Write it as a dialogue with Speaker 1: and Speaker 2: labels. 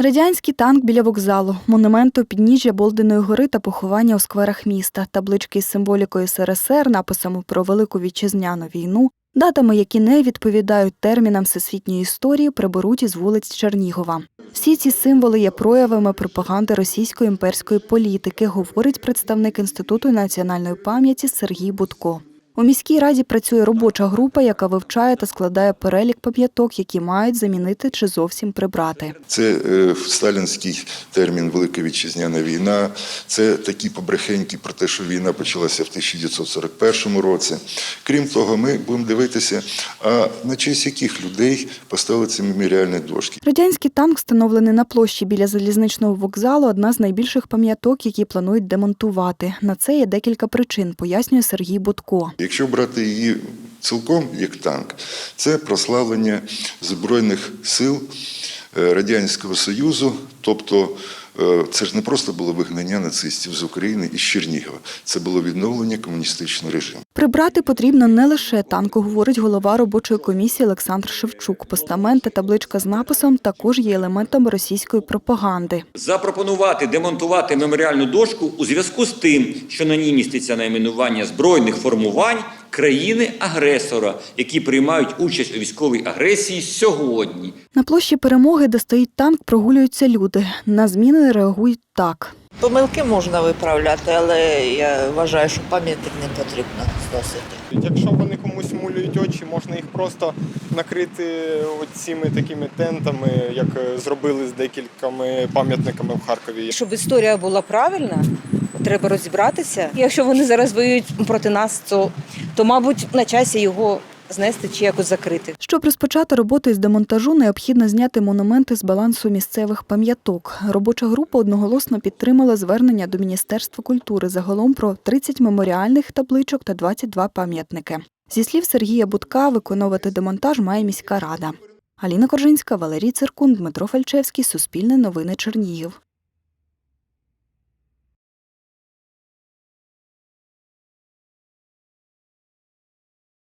Speaker 1: Радянський танк біля вокзалу, монументу підніжжя Болдиної гори та поховання у скверах міста, таблички із символікою СРСР, написами про Велику вітчизняну війну, датами, які не відповідають термінам всесвітньої історії, приберуть із вулиць Чернігова. Всі ці символи є проявами пропаганди російської імперської політики, говорить представник Інституту національної пам'яті Сергій Будко. У міській раді працює робоча група, яка вивчає та складає перелік пам'яток, які мають замінити чи зовсім прибрати.
Speaker 2: Це е, сталінський термін Велика вітчизняна війна. Це такі побрехеньки про те, що війна почалася в 1941 році. Крім того, ми будемо дивитися, а на честь яких людей поставили ці меморіальні дошки.
Speaker 1: Радянський танк, встановлений на площі біля залізничного вокзалу, одна з найбільших пам'яток, які планують демонтувати. На це є декілька причин, пояснює Сергій Будко.
Speaker 2: Якщо брати її цілком як танк, це прославлення Збройних сил е, Радянського Союзу, тобто це ж не просто було вигнання нацистів з України і з Чернігова, це було відновлення комуністичного режиму.
Speaker 1: Прибрати потрібно не лише танк, говорить голова робочої комісії Олександр Шевчук. Постамент та табличка з написом також є елементами російської пропаганди.
Speaker 3: Запропонувати демонтувати меморіальну дошку у зв'язку з тим, що на ній міститься найменування збройних формувань країни-агресора, які приймають участь у військовій агресії сьогодні.
Speaker 1: На площі перемоги, де стоїть танк, прогулюються люди. На зміни реагують так.
Speaker 4: Помилки можна виправляти, але я вважаю, що пам'ятник не потрібно зносити.
Speaker 5: Якщо вони комусь мулюють очі, можна їх просто накрити оціми такими тентами, як зробили з декількома пам'ятниками в Харкові.
Speaker 6: Щоб історія була правильна, треба розібратися. Якщо вони зараз воюють проти нас, то, то мабуть, на часі його знести чи якось закрити.
Speaker 1: Щоб розпочати роботу із демонтажу, необхідно зняти монументи з балансу місцевих пам'яток. Робоча група одноголосно підтримала звернення до Міністерства культури загалом про 30 меморіальних табличок та 22 пам'ятники. Зі слів Сергія Будка, виконувати демонтаж має міська рада. Аліна Коржинська, Валерій Циркун, Дмитро Фальчевський, Суспільне новини Чернігів.